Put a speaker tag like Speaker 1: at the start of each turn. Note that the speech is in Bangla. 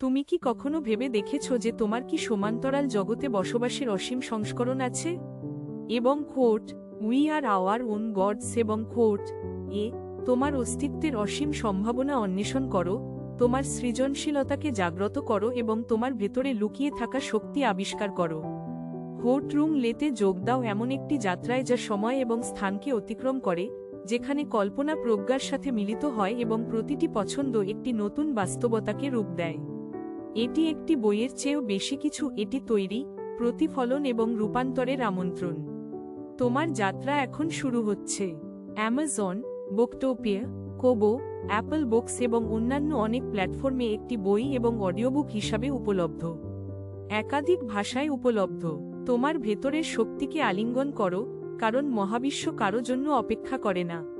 Speaker 1: তুমি কি কখনো ভেবে দেখেছ যে তোমার কি সমান্তরাল জগতে বসবাসের অসীম সংস্করণ আছে? এবং খোট, we are our own gods এবং খোট, এ, তোমার অস্তিত্বের অসীম সম্ভাবনা অন্বেষণ করো, তোমার সৃজনশীলতাকে জাগ্রত করো এবং তোমার ভেতরে লুকিয়ে থাকা শক্তি আবিষ্কার করো। হোট রুম লেতে যোগ দাও এমন একটি যাত্রায় যা সময় এবং স্থানকে অতিক্রম করে, যেখানে কল্পনা প্রজ্ঞার সাথে মিলিত হয় এবং প্রতিটি পছন্দ একটি নতুন বাস্তবতাকে রূপ দেয়। এটি একটি বইয়ের চেয়েও বেশি কিছু এটি তৈরি, প্রতিফলন এবং রূপান্তরের আমন্ত্রণ। তোমার যাত্রা এখন শুরু হচ্ছে। Amazon Booktopia Kobo, Apple Books এবং অন্যান্য অনেক প্ল্যাটফর্মে একটি বই এবং অডিওবুক হিসাবে উপলব্ধ। একাধিক ভাষায় উপলব্ধ। তোমার ভেতরের শক্তিকে আলিঙ্গন করো, কারণ মহাবিশ্ব কারও জন্য অপেক্ষা করে না।